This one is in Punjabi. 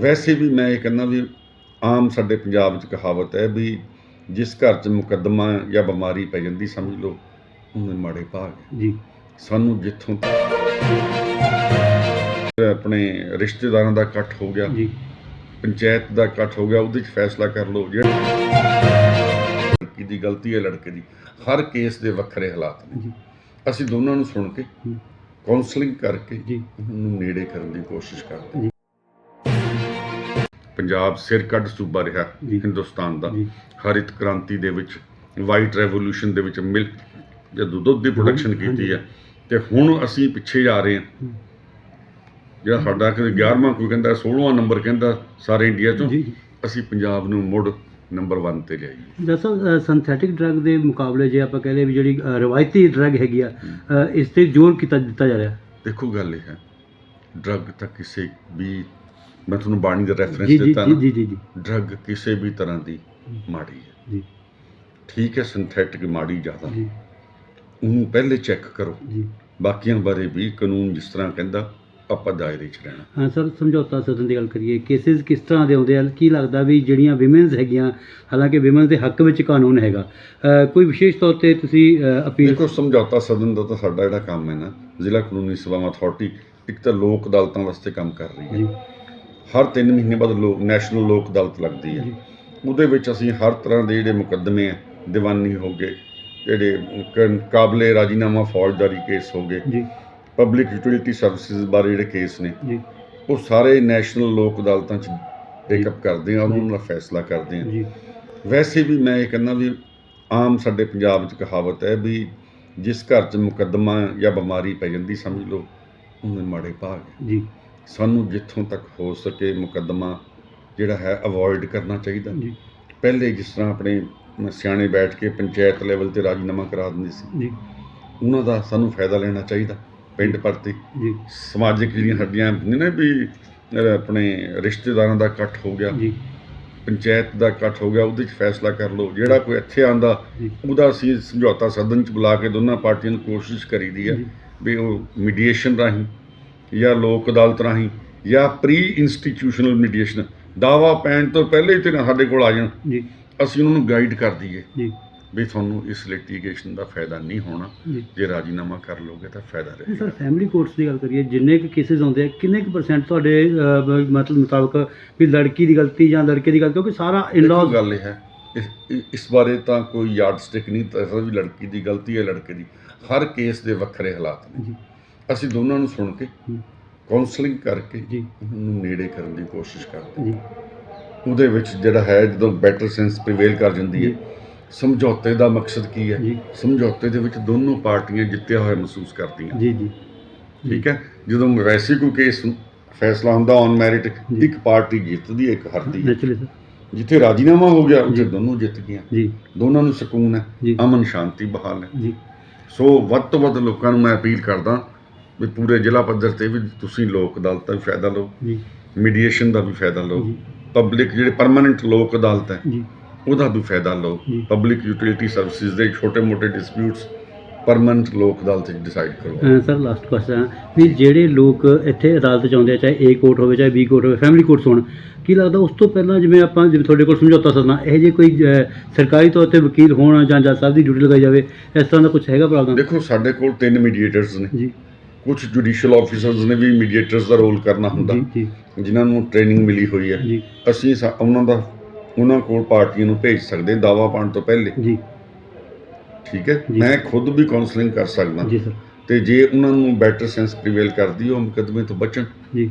ਵੈਸੇ ਵੀ ਮੈਂ ਇਹ ਕਹਿੰਦਾ ਵੀ ਆਮ ਸਾਡੇ ਪੰਜਾਬ 'ਚ ਕਹਾਵਤ ਹੈ ਵੀ ਜਿਸ ਘਰ 'ਚ ਮੁਕੱਦਮਾ ਜਾਂ ਬਿਮਾਰੀ ਪੈ ਜਾਂਦੀ ਸਮਝ ਲਓ ਉਹਨੇ ਮਾੜੇ ਭਾਗ। ਜੀ ਸਾਨੂੰ ਜਿੱਥੋਂ ਆਪਣੇ ਰਿਸ਼ਤੇਦਾਰਾਂ ਦਾ ਇਕੱਠ ਹੋ ਗਿਆ ਜੀ ਪੰਚਾਇਤ ਦਾ ਇਕੱਠ ਹੋ ਗਿਆ ਉਹਦੇ 'ਚ ਫੈਸਲਾ ਕਰ ਲਓ ਜਿਹੜਾ ਲੜਕੀ ਦੀ ਗਲਤੀ ਹੈ ਲੜਕੇ ਦੀ ਹਰ ਕੇਸ ਦੇ ਵੱਖਰੇ ਹਾਲਾਤ ਨੇ ਜੀ ਅਸੀਂ ਦੋਨਾਂ ਨੂੰ ਸੁਣ ਕੇ। ਕਾਉਂਸਲਿੰਗ ਕਰਕੇ ਜੀ ਉਹਨੂੰ ਨੇੜੇ ਕਰਨ ਦੀ ਕੋਸ਼ਿਸ਼ ਕਰਦੇ। ਪੰਜਾਬ ਸਿਰ ਕੱਢ ਸੂਬਾ ਰਿਹਾ। ਹਿੰਦੁਸਤਾਨ ਦਾ। ਹਰਿਤ ਕ੍ਰਾਂਤੀ ਦੇ ਵਿੱਚ ਵਾਈਟ ਰੈਵੋਲੂਸ਼ਨ ਦੇ ਵਿੱਚ ਮਿਲਕ ਜਦੋਂ ਦੁੱਧ ਦੀ ਪ੍ਰੋਡਕਸ਼ਨ। ਕੀਤੀ ਹੈ। ਤੇ ਹੁਣ ਅਸੀਂ ਪਿੱਛੇ ਜਾ ਰਹੇ ਹਾਂ। ਜਿਹੜਾ ਸਾਡਾ ਕਿ 11ਵਾਂ ਕੋਈ ਕਹਿੰਦਾ 16ਵਾਂ ਨੰਬਰ ਕਹਿੰਦਾ ਸਾਰੇ ਇੰਡੀਆ ਚੋਂ ਅਸੀਂ ਪੰਜਾਬ ਨੂੰ ਮੁੜ ਨੰਬਰ 1 ਤੇ ਲਿਆਈਏ। ਦੱਸੋ ਸਿੰਥੈਟਿਕ ਡਰੱਗ ਦੇ ਮੁਕਾਬਲੇ ਜੇ ਆਪਾਂ ਕਹਿੰਦੇ ਵੀ ਜਿਹੜੀ ਰਵਾਇਤੀ ਡਰੱਗ ਹੈਗੀ ਆ ਇਸ ਤੇ ਜ਼ੋਰ ਕੀਤਾ ਦਿੱਤਾ ਜਾ ਰਿਹਾ। ਦੇਖੋ ਗੱਲ ਇਹ ਹੈ ਡਰੱਗ ਤਾਂ ਕਿਸੇ ਵੀ ਮੈਂ ਤੁਹਾਨੂੰ ਬਾਣੀ ਦਾ ਰੈਫਰੈਂਸ ਜੀ ਦਿੱਤਾ ਨਾ ਜੀ ਜੀ ਜੀ। ਡਰੱਗ ਕਿਸੇ ਵੀ ਤਰ੍ਹਾਂ ਦੀ ਮਾੜੀ ਹੈ। ਜੀ। ਠੀਕ ਹੈ ਸਿੰਥੈਟਿਕ ਮਾੜੀ ਜ਼ਿਆਦਾ। ਜੀ। ਉਹਨੂੰ ਪਹਿਲੇ ਚੈੱਕ ਕਰੋ। ਜੀ। ਬਾਕੀਆਂ ਬਾਰੇ ਵੀ ਕਾਨੂੰਨ ਜਿਸ ਤਰ੍ਹਾਂ ਕਹਿੰਦਾ ਆਪਾਂ ਦਾਇਰੇ 'ਚ ਰਹਿਣਾ। ਹਾਂ ਸਰ ਸਮਝੌਤਾ ਸਦਨ ਦੀ ਗੱਲ ਕਰੀਏ ਕੇਸਿਸ ਕਿਸ ਤਰ੍ਹਾਂ ਦੇ ਆਉਂਦੇ ਆ? ਕੀ ਲੱਗਦਾ ਵੀ ਜਿਹੜੀਆਂ ਵਿਮਨਸ ਹੈਗੀਆਂ ਹਾਲਾਂਕਿ ਵਿਮਨ ਦੇ ਹੱਕ ਵਿੱਚ ਕਾਨੂੰਨ ਹੈਗਾ। ਅ, ਕੋਈ ਵਿਸ਼ੇਸ਼ ਤੌਰ ਤੇ ਤੁਸੀਂ ਅਪੀਲ ਦੇਖੋ ਸਮਝੌਤਾ ਸਦਨ ਦਾ ਤਾਂ ਸਾਡਾ ਜਿਹੜਾ ਕੰਮ ਹੈ ਨਾ ਜ਼ਿਲ੍ਹਾ ਕਾਨੂੰਨੀ ਸੇਵਾਵਾਂ ਅਥਾਰਟੀ ਇੱਕ ਤਾਂ ਲੋਕ ਅਦਾਲਤਾਂ ਵਾਸਤੇ ਕੰਮ ਕਰ ਰਹੀ ਜੀ। ਹੈ ਹਰ 3 ਮਹੀਨੇ ਬਾਅਦ ਲੋਕ ਨੈਸ਼ਨਲ ਲੋਕ ਅਦਾਲਤ ਲੱਗਦੀ ਹੈ। ਉਹਦੇ ਵਿੱਚ ਅਸੀਂ ਹਰ ਤਰ੍ਹਾਂ ਦੇ ਜਿਹੜੇ ਮੁਕੱਦਮੇ ਆ ਦੀਵਾਨੀ ਹੋ ਗਏ ਜਿਹੜੇ ਕਾਬਲੇ ਰਾਜੀਨਾਮਾ ਫੌਜਦਾਰੀ ਕੇਸ ਹੋ ਗਏ ਜੀ। ਪਬਲਿਕ ਯੂਟਿਲਿਟੀ ਸਰਵਿਸਿਜ਼ ਬਾਰੇ ਜਿਹੜੇ ਕੇਸ ਨੇ ਜੀ। ਉਹ ਸਾਰੇ ਨੈਸ਼ਨਲ ਲੋਕ ਅਦਾਲਤਾਂ 'ਚ ਟੇਕਅਪ ਕਰਦੇ ਆ ਉਹਨਾਂ ਦਾ ਫੈਸਲਾ ਕਰਦੇ ਆ। ਜੀ। ਵੈਸੇ ਵੀ ਮੈਂ ਇਹ ਕਹਿੰਦਾ ਵੀ ਆਮ ਸਾਡੇ ਪੰਜਾਬ 'ਚ ਕਹਾਵਤ ਹੈ ਵੀ ਜਿਸ ਘਰ 'ਚ ਮੁਕੱਦਮਾ ਜਾਂ ਬਿਮਾਰੀ ਪੈ ਜਾਂਦੀ ਸਮਝ ਲਓ ਉਹਨੇ ਮਾੜੇ ਭਾਗ। ਜੀ। ਸਾਨੂੰ ਜਿੱਥੋਂ ਤੱਕ ਹੋ ਸਕੇ ਮੁਕੱਦਮਾ ਜਿਹੜਾ ਹੈ ਅਵੋਇਡ ਕਰਨਾ ਚਾਹੀਦਾ। ਜੀ। ਪਹਿਲੇ ਜਿਸ ਤਰ੍ਹਾਂ ਆਪਣੇ ਸਿਆਣੇ ਬੈਠ ਕੇ ਪੰਚਾਇਤ ਲੈਵਲ ਤੇ ਰਾਜੀਨਾਮਾ ਕਰਾ ਦਿੰਦੇ ਸੀ। ਜੀ। ਉਹਨਾਂ ਦਾ ਸਾਨੂੰ ਫਾਇਦਾ ਲੈਣਾ ਚਾਹੀਦਾ ਪਿੰਡ ਪਰਤੀ ਜੀ। ਸਮਾਜਿਕ ਜਿਹੜੀਆਂ ਸਾਡੀਆਂ ਨੇ ਨਾ ਵੀ ਆਪਣੇ ਰਿਸ਼ਤੇਦਾਰਾਂ ਦਾ ਇਕੱਠ ਹੋ ਗਿਆ। ਜੀ। ਪੰਚਾਇਤ ਦਾ ਇਕੱਠ ਹੋ ਗਿਆ ਉਹਦੇ 'ਚ ਫੈਸਲਾ ਕਰ ਲਓ। ਜਿਹੜਾ ਕੋਈ ਇੱਥੇ ਆਂਦਾ ਉਹਦਾ ਅਸੀਂ ਸਮਝੌਤਾ ਸਦਨ 'ਚ ਬੁਲਾ ਕੇ ਦੋਨਾਂ ਪਾਰਟੀਆਂ ਨੂੰ ਕੋਸ਼ਿਸ਼ ਕਰੀਦੀ ਜੀ। ਵੀ ਉਹ ਮੀਡੀਏਸ਼ਨ ਰਾਹੀਂ ਜਾਂ ਲੋਕ ਅਦਾਲਤ ਰਾਹੀਂ ਜਾਂ ਪ੍ਰੀ ਇੰਸਟੀਟਿਊਸ਼ਨਲ ਮੀਡੀਏਸ਼ਨ ਦਾਵਾ ਪੈਣ ਤੋਂ ਪਹਿਲੇ ਹੀ ਤੇ ਸਾਡੇ ਕੋਲ ਆ ਜਾਣ। ਜੀ। ਅਸੀਂ ਉਹਨਾਂ ਨੂੰ ਗਾਈਡ ਕਰ ਦਈਏ ਜੀ। ਵੀ ਤੁਹਾਨੂੰ ਇਸ ਲਿਟੀਗੇਸ਼ਨ ਦਾ ਫਾਇਦਾ ਨਹੀਂ ਹੋਣਾ। ਜੀ। ਜੇ ਰਾਜੀਨਾਮਾ ਕਰ ਲੋਗੇ ਤਾਂ ਫਾਇਦਾ ਸਰ ਰਹੇਗਾ। ਫੈਮਿਲੀ ਕੋਰਟਸ ਦੀ ਗੱਲ ਕਰੀਏ ਜਿੰਨੇ ਕੁ ਕੇਸਿਸ ਆਉਂਦੇ ਆ ਕਿੰਨੇ ਕੁ ਪਰਸੈਂਟ ਤੁਹਾਡੇ ਅ, ਬ- ਮਤਲਬ ਮੁਤਾਬਕ ਵੀ ਲੜਕੀ ਦੀ ਗਲਤੀ ਜਾਂ ਲੜਕੇ ਦੀ ਗਲਤੀ ਕਿਉਂਕਿ ਸਾਰਾ ਦੇਖੋ ਇਨਲॉज ਗੱਲ ਇਹ ਹੈ ਇਸ- ਇ- ਇਸ ਬਾਰੇ ਤਾਂ ਕੋਈ ਯਾਰਡ ਸਟਿਕ ਨਹੀਂ ਦੱਸਦਾ ਵੀ ਲੜਕੀ ਦੀ ਗਲਤੀ ਹੈ ਲੜਕੇ ਦੀ। ਹਰ ਕੇਸ ਦੇ ਵੱਖਰੇ ਹਾਲਾਤ ਨੇ। ਜੀ। ਅਸੀਂ ਦੋਨਾਂ ਨੂੰ ਸੁਣ ਕੇ ਕਾਉਂਸਲਿੰਗ ਕਰਕੇ ਜੀ। ਉਹਨੂੰ ਨੇੜੇ ਕਰਨ ਦੀ ਕੋਸ਼ਿਸ਼ ਕਰਦੇ ਜੀ। ਉਹਦੇ ਵਿੱਚ ਜਿਹੜਾ ਹੈ ਜਦੋਂ ਬੈਟਰ ਸੈਂਸ ਪ੍ਰੀਵੇਲ ਕਰ ਜਾਂਦੀ ਹੈ ਸਮਝੌਤੇ ਦਾ ਮਕਸਦ ਕੀ ਹੈ? ਸਮਝੌਤੇ ਦੇ ਵਿੱਚ ਦੋਨੋਂ ਪਾਰਟੀਆਂ ਜਿੱਤਿਆ ਹੋਇਆ ਮਹਿਸੂਸ ਕਰਦੀਆਂ। ਜੀ ਜੀ। ਠੀਕ ਹੈ? ਜਦੋਂ ਵੈਸੇ ਕੋਈ ਕੇਸ ਫੈਸਲਾ ਹੁੰਦਾ ਔਨ ਮੈਰਿਟ। ਇੱਕ ਪਾਰਟੀ ਜਿੱਤਦੀ ਹੈ ਇੱਕ ਹਾਰਦੀ ਹੈ। ਜਿੱਥੇ ਰਾਜੀਨਾਮਾ ਹੋ ਗਿਆ ਉੱਥੇ। ਦੋਨੋਂ ਜਿੱਤ ਗਈਆਂ। ਜੀ। ਦੋਨਾਂ ਨੂੰ ਸਕੂਨ ਹੈ ਅਮਨ ਸ਼ਾਂਤੀ ਬਹਾਲ ਹੈ। ਜੀ। ਸੋ ਵੱਧ ਤੋਂ ਵੱਧ ਲੋਕਾਂ ਨੂੰ ਮੈਂ ਅਪੀਲ ਕਰਦਾ ਵੀ ਪੂਰੇ ਜ਼ਿਲ੍ਹਾ ਪੱਧਰ ਤੇ ਵੀ ਤੁਸੀਂ ਲੋਕ ਅਦਾਲਤ ਦਾ ਵੀ ਫਾਇਦਾ ਲਓ। ਜੀ। ਮੀਡੀਏਸ਼ਨ ਦਾ ਵੀ ਫਾਇਦਾ ਲਓ। ਪਬਲਿਕ ਜਿਹੜੇ ਪਰਮਨੈਂਟ ਲੋਕ ਅਦਾਲਤ ਹੈ ਜੀ। ਉਹਦਾ ਵੀ ਫਾਇਦਾ ਲਓ। ਪਬਲਿਕ ਯੂਟਿਲਿਟੀ ਸਰਵਿਸਿਜ਼ ਦੇ ਛੋਟੇ-ਮੋਟੇ ਡਿਸਪਿਊਟਸ ਪਰਮਨੈਂਟ ਲੋਕ ਅਦਾਲਤ 'ਚ ਡਿਸਾਈਡ ਅ, ਸਰ ਲਾਸਟ ਕੁਐਸਚਨ ਵੀ ਜਿਹੜੇ ਲੋਕ ਇੱਥੇ ਅਦਾਲਤ ਚ ਆਉਂਦੇ ਆ ਚਾਹੇ ਏ ਕੋਰਟ ਹੋਵੇ ਚਾਹੇ ਬੀ ਕੋਰਟ ਹੋਵੇ ਫੈਮਿਲੀ ਕੋਰਟਸ ਹੋਣ ਕੀ ਲੱਗਦਾ ਉਸ ਤੋਂ ਪਹਿਲਾਂ ਜਿਵੇਂ ਆਪਾਂ ਜਿਵੇਂ ਤੁਹਾਡੇ ਕੋਲ ਸਮਝੌਤਾ ਸਦਨਾ ਇਹ ਜੇ ਕੋਈ ਸਰਕਾਰੀ ਤੌਰ ਤੇ ਵਕੀਲ ਹੋਣ ਜਾਂ ਜੱਜ ਸਾਹਿਬ ਦੀ ਡਿਊਟੀ ਲਗਾਈ ਜਾਵੇ ਇਸ ਤਰ੍ਹਾਂ ਦਾ ਕੁਝ ਹੈਗਾ ਪ੍ਰਾਵਧਾਨ ਦੇਖੋ ਸਾਡੇ ਕੋਲ ਤਿੰਨ ਮੀਡੀਏਟਰਸ ਨੇ। ਜੀ। ਕੁਝ ਜੁਡੀਸ਼ੀਅਲ ਆਫੀਸਰਸ ਨੇ ਵੀ ਮੀਡੀਏਟਰਸ ਦਾ ਰੋਲ ਕਰਨਾ ਹੁੰਦਾ। ਜੀ ਜਿਨ੍ਹਾਂ ਨੂੰ ਟ੍ਰੇਨਿੰਗ ਮਿਲੀ ਹੋਈ ਹੈ। ਅਸੀਂ ਸਾ- ਉਹਨਾਂ ਦਾ ਉਹਨਾਂ ਕੋਲ ਪਾਰਟੀਆਂ ਨੂੰ ਭੇਜ ਸਕਦੇ ਹਾਂ ਦਾਵਾ ਪਾਉਣ ਤੋਂ ਪਹਿਲੇ। ਜੀ। ਠੀਕ ਹੈ? ਜੀ। ਮੈਂ ਖੁਦ ਵੀ ਕਾਉਂਸਲਿੰਗ ਕਰ ਸਕਦਾ। ਜੀ ਸਰ। ਤੇ ਜੇ ਉਹਨਾਂ ਨੂੰ ਬੈਟਰ ਸੈਂਸ ਪ੍ਰੀਵੇਲ ਕਰਦੀ ਉਹ ਮੁਕਦਮੇ ਤੋਂ ਬਚਣ। ਜੀ।